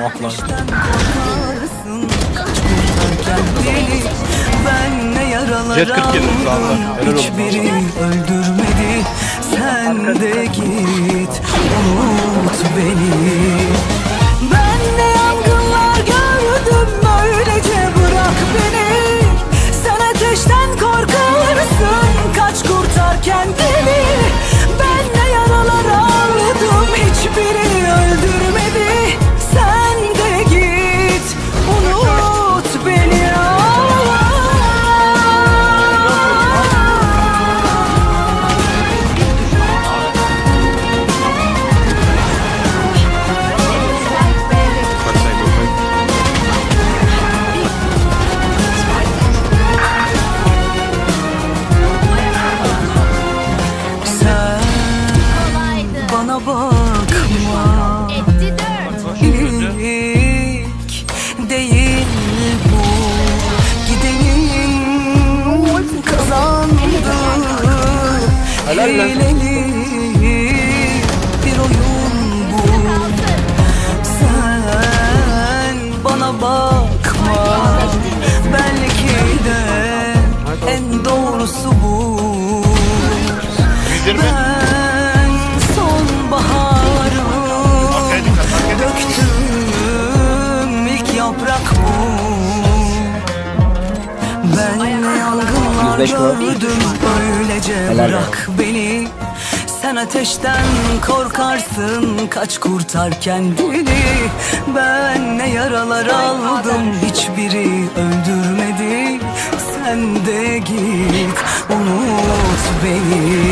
Ah Ben ne yaralar Jet 40 yedim şu anda. aldım Helal olsun. Hiçbiri öldürmedi. Sen de git unut beni Helal lan. Bir oyun bu. Sen bana bakma. Belki de en doğrusu bu. 120. ben sonbaharı döktüm ilk yaprak bu. Ben ne yangınlar 105 var. gördüm böylece Helal bırak beni. Sen ateşten korkarsın Kaç kurtar kendini Ben ne yaralar aldım Hiçbiri öldürmedi. Sen de git Unut beni